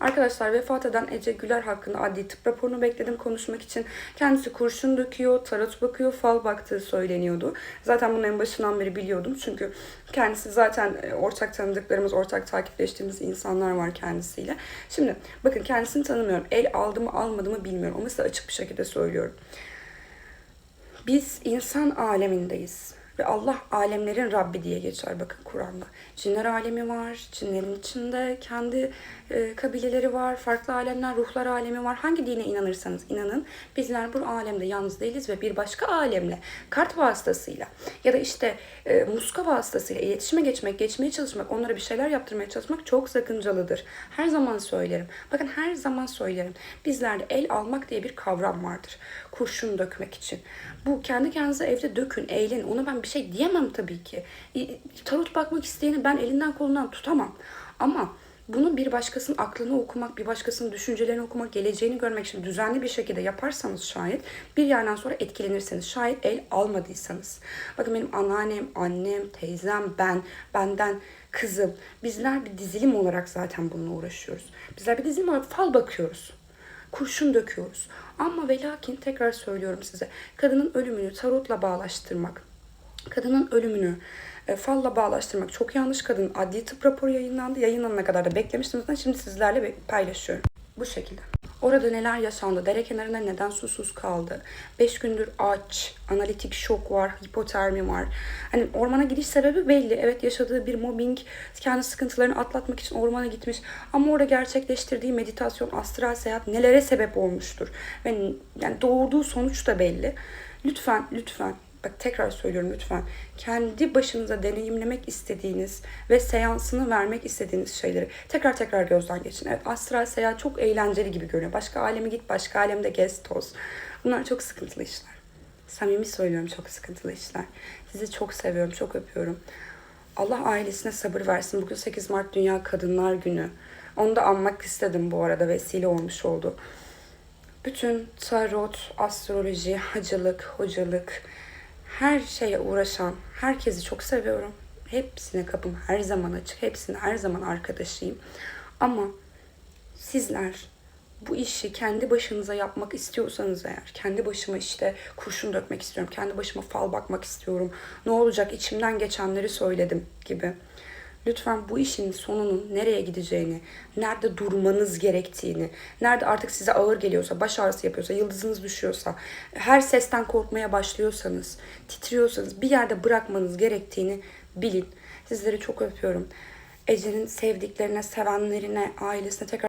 Arkadaşlar vefat eden Ece Güler hakkında adli tıp raporunu bekledim konuşmak için. Kendisi kurşun döküyor, tarot bakıyor, fal baktığı söyleniyordu. Zaten bunu en başından beri biliyordum. Çünkü kendisi zaten e, ortak tanıdıklarımız, ortak takipleştiğimiz insanlar var kendisiyle. Şimdi bakın kendisini tanımıyorum. El aldı mı almadı mı bilmiyorum. Ama size açık bir şekilde söylüyorum. Biz insan alemindeyiz. Ve Allah alemlerin Rabbi diye geçer bakın Kur'an'da. Cinler alemi var, cinlerin içinde kendi e, kabileleri var, farklı alemler, ruhlar alemi var. Hangi dine inanırsanız inanın bizler bu alemde yalnız değiliz ve bir başka alemle kart vasıtasıyla ya da işte e, muska vasıtasıyla iletişime geçmek, geçmeye çalışmak, onlara bir şeyler yaptırmaya çalışmak çok sakıncalıdır. Her zaman söylerim. Bakın her zaman söylerim. Bizlerde el almak diye bir kavram vardır. Kurşun dökmek için. Bu kendi kendinize evde dökün, eğlenin. Ona ben bir şey diyemem tabii ki. Tarot bakmak isteyeni ben elinden kolundan tutamam. Ama bunu bir başkasının aklını okumak, bir başkasının düşüncelerini okumak, geleceğini görmek için düzenli bir şekilde yaparsanız şayet bir yerden sonra etkilenirseniz. Şayet el almadıysanız. Bakın benim anneannem, annem, teyzem, ben, benden kızım. Bizler bir dizilim olarak zaten bununla uğraşıyoruz. Bizler bir dizilim olarak fal bakıyoruz kurşun döküyoruz. Ama ve lakin tekrar söylüyorum size. Kadının ölümünü tarotla bağlaştırmak, kadının ölümünü e, falla bağlaştırmak çok yanlış. Kadının adli tıp raporu yayınlandı. Yayınlanana kadar da beklemiştim zaten. Şimdi sizlerle paylaşıyorum. Bu şekilde. Orada neler yaşandı? Dere kenarında neden susuz kaldı? 5 gündür aç, analitik şok var, hipotermi var. Hani ormana gidiş sebebi belli. Evet yaşadığı bir mobbing, kendi sıkıntılarını atlatmak için ormana gitmiş. Ama orada gerçekleştirdiği meditasyon, astral seyahat nelere sebep olmuştur? Ve yani doğurduğu sonuç da belli. Lütfen, lütfen bak tekrar söylüyorum lütfen. Kendi başınıza deneyimlemek istediğiniz ve seansını vermek istediğiniz şeyleri tekrar tekrar gözden geçin. Evet astral seyahat çok eğlenceli gibi görünüyor. Başka aleme git, başka alemde gez, toz. Bunlar çok sıkıntılı işler. Samimi söylüyorum çok sıkıntılı işler. Sizi çok seviyorum, çok öpüyorum. Allah ailesine sabır versin. Bugün 8 Mart Dünya Kadınlar Günü. Onu da anmak istedim bu arada vesile olmuş oldu. Bütün tarot, astroloji, hacılık, hocalık, her şeye uğraşan herkesi çok seviyorum. Hepsine kapım her zaman açık. Hepsine her zaman arkadaşıyım. Ama sizler bu işi kendi başınıza yapmak istiyorsanız eğer, kendi başıma işte kurşun dökmek istiyorum, kendi başıma fal bakmak istiyorum, ne olacak içimden geçenleri söyledim gibi. Lütfen bu işin sonunun nereye gideceğini, nerede durmanız gerektiğini, nerede artık size ağır geliyorsa, baş ağrısı yapıyorsa, yıldızınız düşüyorsa, her sesten korkmaya başlıyorsanız, titriyorsanız bir yerde bırakmanız gerektiğini bilin. Sizleri çok öpüyorum. Ece'nin sevdiklerine, sevenlerine, ailesine tekrar